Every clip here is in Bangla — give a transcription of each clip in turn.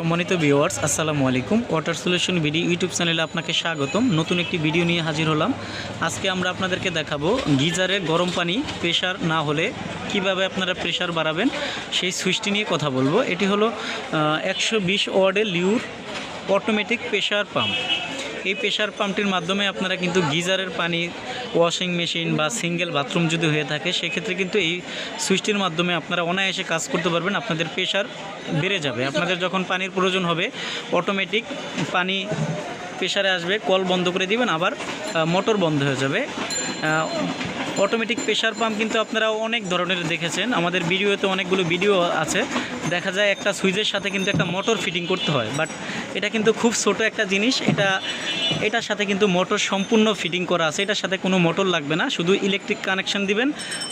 সম্মানিত ভিউয়ার্স, আসসালামু আলাইকুম। ওয়াটার সলিউশন ভিডিও ইউটিউব চ্যানেলে আপনাকে স্বাগতম। নতুন একটি ভিডিও নিয়ে হাজির হলাম। আজকে আমরা আপনাদেরকে দেখাবো গিজারে গরম পানি প্রেশার না হলে কীভাবে আপনারা প্রেশার বাড়াবেন, সেই সুইচটি নিয়ে কথা বলব। এটি হলো একশো বিশ ওয়ার্ডে লিউর অটোমেটিক প্রেশার পাম্প। এই প্রেশার পাম্পটির মাধ্যমে আপনারা কিন্তু গিজারের পানি ওয়াশিং মেশিন বা সিঙ্গেল বাথরুম যদি হয়ে থাকে, সেক্ষেত্রে কিন্তু এই সুইচটির মাধ্যমে আপনারা অনায়াসে কাজ করতে পারবেন, আপনাদের প্রেশার বেড়ে যাবে। আপনাদের যখন পানির প্রয়োজন হবে অটোমেটিক পানি প্রেশারে আসবে কল বন্ধ করে দিবেন, আবার মোটর বন্ধ হয়ে যাবে। অটোমেটিক প্রেশার পাম্প কিন্তু আপনারা অনেক ধরনের দেখেছেন। আমাদের ভিডিওতে অনেকগুলো ভিডিও আছে। দেখা যায় একটা সুইচের সাথে কিন্তু একটা মোটর ফিটিং করতে হয়। বাট এটা কিন্তু খুব ছোট একটা জিনিস। এটা এটার সাথে কিন্তু মোটর সম্পূর্ণ ফিটিং করা আছে। এটার সাথে কোনো মোটর লাগবে না, শুধু ইলেকট্রিক কানেকশন দিবেন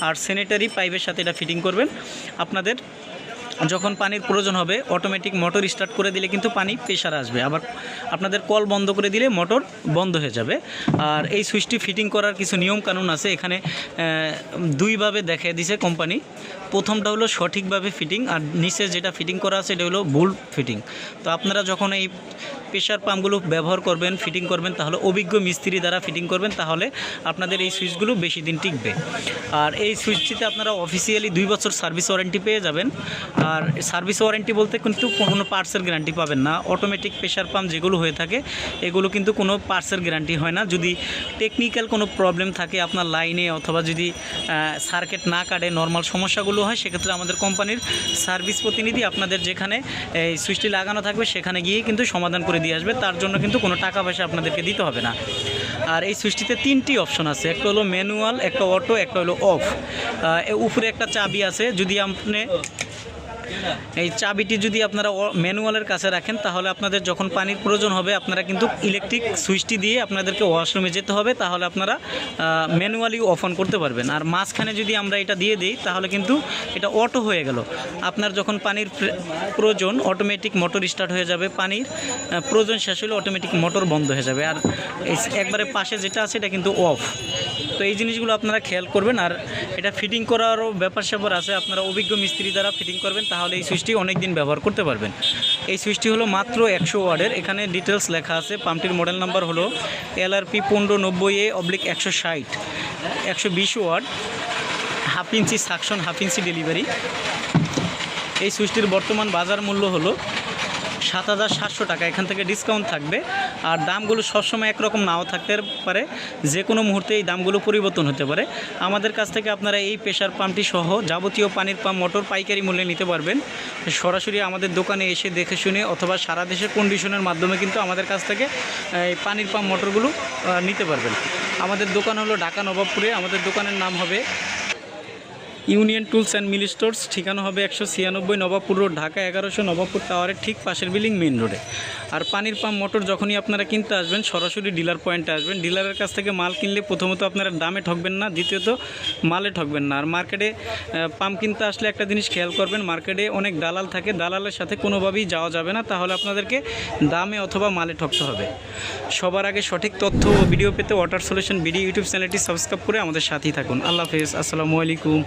আর স্যানিটারি পাইপের সাথে এটা ফিটিং করবেন। আপনাদের যখন পানির প্রয়োজন হবে অটোমেটিক মোটর স্টার্ট করে দিলে কিন্তু পানি প্রেশার আসবে। আবার আপনাদের কল বন্ধ করে দিলে মোটর বন্ধ হয়ে যাবে। আর এই সুইচটি ফিটিং করার কিছু নিয়ম কানুন আছে। এখানে দুইভাবে দেখে দিছে কোম্পানি প্রথমটা হলো সঠিকভাবে ফিটিং আর নিচে যেটা ফিটিং করা আছে, এটা হলো ভুল ফিটিং তো আপনারা যখন এই প্রেশার পাম্পগুলো ব্যবহার করবেন ফিটিং করবেন, তাহলে অভিজ্ঞ মিস্ত্রি দ্বারা ফিটিং করবেন, তাহলে আপনাদের এই সুইচগুলো বেশি দিন টিকবে। আর এই সুইচটিতে আপনারা অফিসিয়ালি দুই বছর সার্ভিস ওয়ারেন্টি পেয়ে যাবেন। আর সার্ভিস ওয়ারেন্টি বলতে কিন্তু কোনো পার্টসের গ্যারান্টি পাবেন না। অটোমেটিক প্রেশার পাম্প যেগুলো হয়ে থাকে, এগুলো কিন্তু কোনো পার্টসের গ্যারান্টি হয় না। যদি টেকনিক্যাল কোনো প্রবলেম থাকে আপনার লাইনে অথবা যদি সার্কিট না কাটে নর্মাল সমস্যাগুলো হয়, সেক্ষেত্রে আমাদের কোম্পানির সার্ভিস প্রতিনিধি আপনাদের যেখানে এই সুইচটি লাগানো থাকবে, সেখানে গিয়ে কিন্তু সমাধান করে দিয়ে আসবে, তার জন্য কিন্তু কোনো টাকা পয়সা আপনাদেরকে দিতে হবে না। আর এই সুইচটিতে তিনটি অপশন আছে, একটা হলো ম্যানুয়াল একটা অটো একটা হলো অফ উপরে একটা চাবি আছে, যদি আপনি এই চাবিটি যদি আপনারা ম্যানুয়ালের কাছে রাখেন, তাহলে আপনাদের যখন পানির প্রয়োজন হবে, আপনারা কিন্তু ইলেকট্রিক সুইচটি দিয়ে আপনাদেরকে ওয়াশরুমে যেতে হবে, তাহলে আপনারা ম্যানুয়ালি অফ অন করতে পারবেন। আর মাঝখানে যদি আমরা এটা দিয়ে দিই, তাহলে কিন্তু এটা অটো হয়ে গেল। আপনার যখন পানির প্রয়োজন অটোমেটিক মোটর স্টার্ট হয়ে যাবে পানির প্রয়োজন শেষ হলে অটোমেটিক মোটর বন্ধ হয়ে যাবে। আর একবারে পাশে যেটা আছে, এটা কিন্তু অফ তো এই জিনিসগুলো আপনারা খেয়াল করবেন। আর এটা ফিটিং করারও ব্যাপার স্যাপার আছে। আপনারা অভিজ্ঞ মিস্ত্রি দ্বারা ফিটিং করবেন তাহলে এই সুইচটি অনেক দিন ব্যবহার করতে পারবেন। এই সুইচটি হলো মাত্র একশো ওয়ার্ডের। এখানে ডিটেলস লেখা আছে। পাম্পটির মডেল নাম্বার হলো এলআরপি পনেরো নব্বই এ অবলিক একশো ষাট। একশো বিশ watt. Half inch suction, half inch delivery. এই সুইচটির বর্তমান বাজার মূল্য হলো সাত হাজার সাতশো টাকা। এখান থেকে ডিসকাউন্ট থাকবে। আর দামগুলো সবসময় একরকম নাও থাকতে পারে। যে কোনো মুহূর্তে এই দামগুলো পরিবর্তন হতে পারে। আমাদের কাছ থেকে আপনারা এই প্রেশার পাম্পটি সহ যাবতীয় পানির পাম্প, মোটর, পাইকারি মূল্যে নিতে পারবেন। সরাসরি আমাদের দোকানে এসে দেখে শুনে অথবা সারা দেশের কন্ডিশনের মাধ্যমে কিন্তু আমাদের কাছ থেকে এই পানির পাম্প, মোটরগুলো নিতে পারবেন। আমাদের দোকান হলো ঢাকা নবাবপুরে। আমাদের দোকানের নাম হবে union tools and mill stores, ঠিকানা হবে একশো ছিয়ানব্বই নবাবপুর রোড, ঢাকা এগারোশো নবাবপুর টাওয়ারের ঠিক পাশের বিল্ডিং মেন রোডে। আর পানির পাম্প মোটর যখনই আপনারা কিনতে আসবেন, সরাসরি ডিলার পয়েন্টে আসবেন। ডিলারের কাছ থেকে মাল কিনলে প্রথমত আপনারা দামে ঠকবেন না, দ্বিতীয়ত মালে ঠকবেন না। আর মার্কেটে পাম্প কিনতে আসলে একটা জিনিস খেয়াল করবেন, মার্কেটে অনেক দালাল থাকে, দালালের সাথে কোনোভাবেই যাওয়া যাবে না। তাহলে আপনাদেরকে দামে অথবা মালে ঠকতে হবে। সবার আগে সঠিক তথ্য ও ভিডিও পেতে ওয়াটার সলিউশন ভিডিও ইউটিউব চ্যানেলটি সাবস্ক্রাইব করে আমাদের সাথেই থাকুন। আল্লাহ হাফেজ। আসসালামু আলাইকুম।